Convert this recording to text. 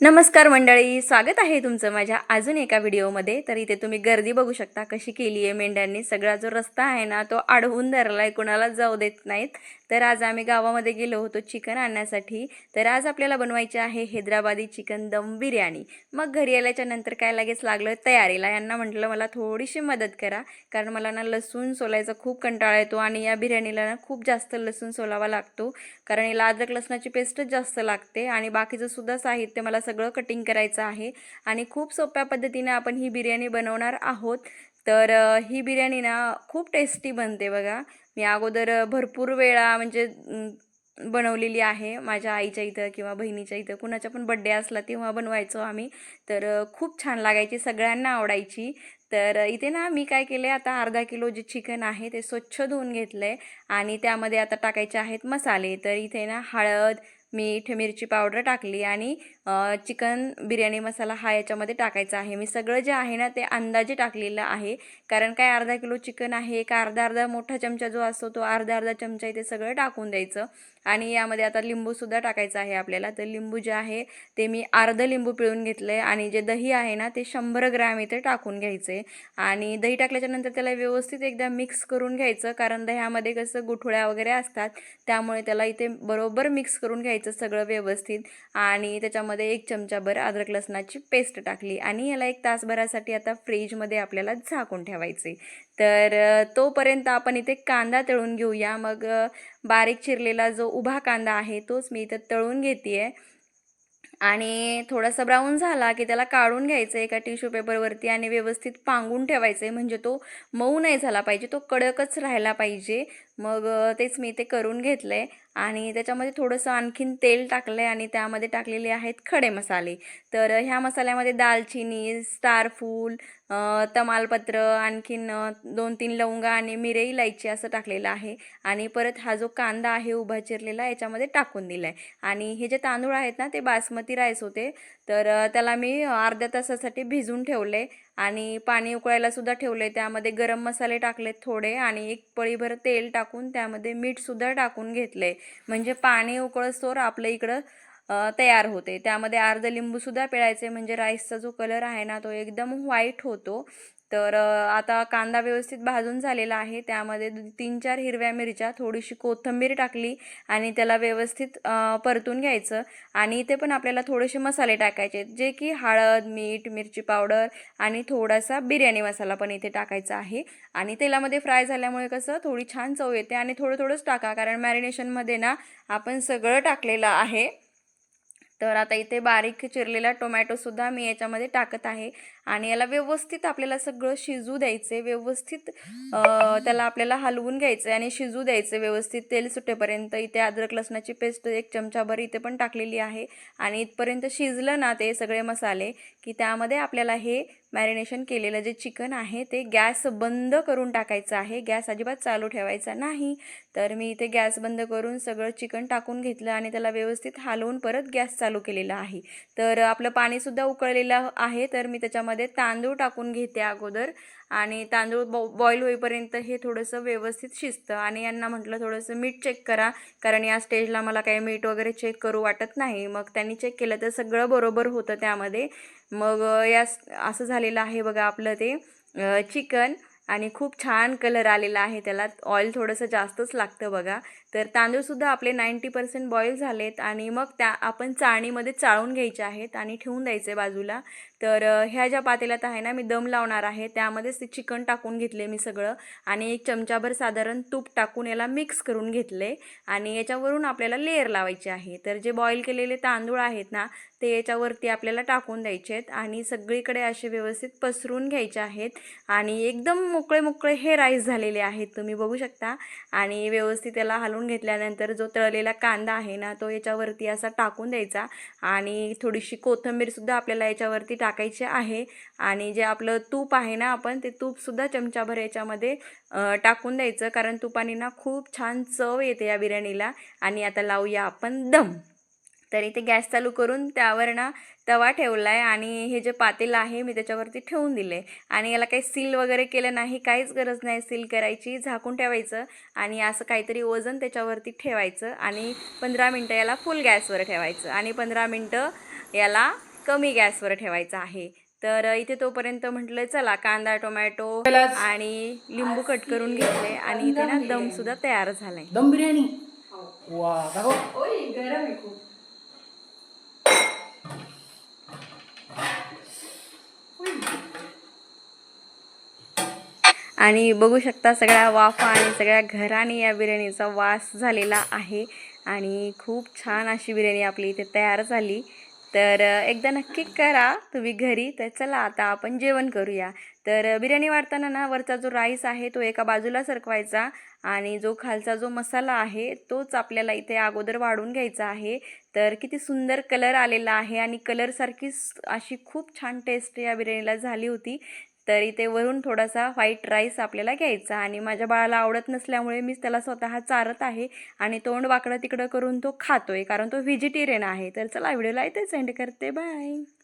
नमस्कार मंडळी स्वागत आहे तुमचं माझ्या अजून एका व्हिडिओमध्ये. तर इथे तुम्ही गर्दी बघू शकता कशी केली आहे मेंढ्यांनी. सगळा जो रस्ता आहे ना तो अडवून आहे कुणाला जाऊ देत नाहीत. तर आज आम्ही गावामध्ये गेलो होतो चिकन आणण्यासाठी. तर आज आपल्याला बनवायचे आहे हैदराबादी चिकन दम बिर्याणी. मग घरी आल्याच्यानंतर काय लगेच लागलं? तयारीला. यांना म्हटलं मला थोडीशी मदत करा. कारण मला ना लसूण सोलायचा खूप कंटाळा येतो आणि या बिर्याणीला ना खूप जास्त लसूण सोलावा लागतो. कारण याला अद्रक लसणाची पेस्टच जास्त लागते आणि बाकीचं सुद्धा साहित्य मला सगळं कटिंग करायचं आहे. आणि खूप सोप्या पद्धतीने आपण ही बिर्याणी बनवणार आहोत. तर ही बिर्याणी ना खूप टेस्टी बनते बघा. मी अगोदर भरपूर वेळा म्हणजे बनवलेली आहे. माझ्या आईच्या इथं किंवा बहिणीच्या इथं. कुणाचा पण बड्डे असला तेव्हा बनवायचो आम्ही. तर खूप छान लागायची सगळ्यांना आवडायची. तर इथे ना मी काय केले आता अर्धा किलो जे चिकन आहे ते स्वच्छ धुवून घेतलं आहे आणि त्यामध्ये आता टाकायचे आहेत मसाले. तर इथे ना हळद मीठ मिरची पावडर टाकली आणि चिकन बिर्याणी मसाला हा याच्यामध्ये टाकायचा आहे. मी सगळं जे आहे ना ते अंदाजे टाकलेलं आहे. कारण काय अर्धा किलो चिकन आहे एक अर्धा अर्धा मोठा चमचा जो असतो तो अर्धा अर्धा चमचा इथे सगळं टाकून द्यायचं. आणि यामध्ये आता लिंबूसुद्धा टाकायचं आहे आपल्याला. तर लिंबू जे आहे ते मी अर्धं लिंबू पिळून घेतलं आहे आणि जे दही आहे ना ते शंभर ग्रॅम इथे टाकून घ्यायचं. आहे आणि दही टाकल्याच्या नंतर त्याला व्यवस्थित एकदा मिक्स करून घ्यायचं. कारण दह्यामध्ये कसं गुठळ्या वगैरे असतात त्यामुळे त्याला इथे बरोबर मिक्स करून घ्यायचं. सगळं व्यवस्थित आणि त्याच्यामध्ये एक चमचाभर अद्रक लसणाची पेस्ट टाकली आणि याला एक तासभरासाठी आता फ्रीजमध्ये आपल्याला झाकून ठेवायचे. तर तोपर्यंत आपण इथे कांदा तळून घेऊया. मग बारीक चिरलेला जो उभा कांदा आहे तोच मी इथं तळून घेते आहे आणि थोडासा ब्राऊन झाला की त्याला काढून घ्यायचं एका टिश्यू पेपरवरती आणि व्यवस्थित पांगून ठेवायचं आहे म्हणजे तो मऊ नाही झाला पाहिजे तो कडकच राहिला पाहिजे. मग तेच मी ते करून घेतलं आहे आणि त्याच्यामध्ये थोडंसं आणखीन तेल टाकलं आहे आणि त्यामध्ये टाकलेले आहेत खडे मसाले. तर ह्या मसाल्यामध्ये दालचिनी स्टारफूल तमालपत्र आणखीन दोन तीन लवंगा आणि मिरे इलायची असं टाकलेलं आहे. आणि परत हा जो कांदा आहे उभा चिरलेला याच्यामध्ये टाकून दिला आहे आणि हे जे तांदूळ आहेत ना ते बासमती राईस होते. तर त्याला मी अर्ध्या तासासाठी भिजून ठेवले आणि पाणी उकळायला सुद्धा ठेवले. त्यामध्ये गरम मसाले टाकलेत थोडे आणि एक पळीभर तेल टाकून त्यामध्ये मीठसुद्धा टाकून घेतले. म्हणजे पाणी उकळसोर आपलं इकडं तयार होते. त्यामध्ये अर्ध लिंबूसुद्धा पिळायचे. म्हणजे राईसचा जो कलर आहे ना तो एकदम व्हाईट होतो. तर आता कांदा व्यवस्थित भाजून झालेला आहे. त्यामध्ये दु- तीन चार हिरव्या मिरच्या थोडीशी कोथिंबीर टाकली आणि त्याला व्यवस्थित परतून घ्यायचं. आणि इथे पण आपल्याला थोडेसे मसाले टाकायचे जे की हळद मीठ मिरची पावडर आणि थोडासा बिर्याणी मसाला पण इथे टाकायचा आहे. आणि तेलामध्ये फ्राय झाल्यामुळे कसं थोडी छान चव येते आणि थोडं थोडंच टाका. कारण मॅरिनेशनमध्ये ना आपण सगळं टाकलेलं आहे. तर आता इथे बारीक चिरलेला टोमॅटोसुद्धा मी याच्यामध्ये टाकत आहे. आणि याला व्यवस्थित आपल्याला सगळं शिजू द्यायचे व्यवस्थित त्याला आपल्याला हलवून घ्यायचं आणि शिजू द्यायचं व्यवस्थित. तेल सुटेपर्यंत इथे अद्रक लसणाची पेस्ट एक चमचाभर इथे पण टाकलेली आहे. आणि इथपर्यंत शिजलं ना ते सगळे मसाले की त्यामध्ये आपल्याला हे मॅरिनेशन केलेलं जे चिकन आहे ते गॅस बंद करून टाकायचं आहे. गॅस अजिबात चालू ठेवायचा नाही. तर मी इथे गॅस बंद करून सगळं चिकन टाकून घेतलं आणि त्याला व्यवस्थित हलवून परत गॅस चालू केलेला आहे. तर आपलं पाणीसुद्धा उकळलेलं आहे. तर मी त्याच्यामध्ये तांदूळ टाकून घेते अगोदर. आणि तांदूळ बॉ बॉईल होईपर्यंत हे थोडंसं व्यवस्थित शिजतं. आणि यांना म्हटलं थोडंसं मीठ चेक करा. कारण या स्टेजला मला काही मीठ वगैरे चेक करू वाटत नाही. मग त्यांनी चेक केलं तर सगळं बरोबर होतं त्यामध्ये. मग या असं झालेलं आहे बघा आपलं ते चिकन आणि खूप छान कलर आलेला आहे त्याला. ऑइल थोडंसं जास्तच लागतं बघा. तर तांदूळसुद्धा आपले नाईंटी पर्सेंट बॉईल झालेत आणि मग त्या आपण चाळणीमध्ये चाळून घ्यायचे आहेत आणि ठेवून द्यायचे बाजूला. तर ह्या ज्या पातेल्यात आहे ना मी दम लावणार आहे. त्यामध्येच ते चिकन टाकून घेतले मी सगळं आणि एक चमचाभर साधारण तूप टाकून याला मिक्स करून घेतले आणि याच्यावरून आपल्याला लेअर लावायचे आहे. तर जे बॉईल केलेले तांदूळ आहेत ना ते याच्यावरती आपल्याला टाकून द्यायचे आहेत आणि सगळीकडे असे व्यवस्थित पसरून घ्यायचे आहेत आणि एकदम मोकळे मोकळे हे राईस झालेले आहेत. तुम्ही बघू शकता आणि व्यवस्थित त्याला हलवून घेतल्यानंतर जो तळलेला कांदा आहे ना तो याच्यावरती असा टाकून द्यायचा. आणि थोडीशी कोथिंबीरसुद्धा आपल्याला याच्यावरती टाकायची आहे. आणि जे आपलं तूप आहे ना आपण ते तूपसुद्धा चमचाभर याच्यामध्ये टाकून द्यायचं. कारण तुपाने ना खूप छान चव येते या बिर्याणीला. आणि आता लावूया आपण दम. तर इथे गॅस चालू करून त्यावर ना तवा ठेवला आहे आणि हे जे पातेलं आहे मी त्याच्यावरती ठेवून दिले. आणि याला काही सील वगैरे केलं नाही काहीच गरज नाही सील करायची झाकून ठेवायचं आणि असं काहीतरी वजन त्याच्यावरती ठेवायचं आणि पंधरा मिनटं याला फुल गॅसवर ठेवायचं आणि पंधरा मिनटं याला कमी गॅसवर ठेवायचा आहे. तर इथे तोपर्यंत म्हटलं चला कांदा टोमॅटो आणि लिंबू कट करून घेतले आणि इथे ना दम सुद्धा तयार झालाय. दम बिर्याणी? वा दाखव. गरम आणि बघू शकता सगळ्या वाफा आणि सगळ्या घराने या बिर्याणीचा वास झालेला आहे. आणि खूप छान अशी बिर्याणी आपली इथे तयार झाली. तर एकदा नक्की करा तुम्ही घरी. तर चला आता आपण जेवण करूया. तर बिर्याणी वाढताना ना वरचा जो राईस आहे तो एका बाजूला सरकवायचा आणि जो खालचा जो मसाला आहे तोच आपल्याला इथे अगोदर वाढून घ्यायचा आहे. तर किती सुंदर कलर आलेला आहे आणि कलरसारखीच अशी खूप छान टेस्ट या बिर्याणीला झाली होती. तर इथे वरून थोडासा व्हाईट राईस आपल्याला घ्यायचा आणि माझ्या बाळाला आवडत नसल्यामुळे मीच त्याला स्वतः चारत आहे आणि तोंड वाकडं तिकडं करून तो खातोय कारण तो व्हेजिटेरियन आहे. तर चला व्हिडिओला इथे सेंड करते. बाय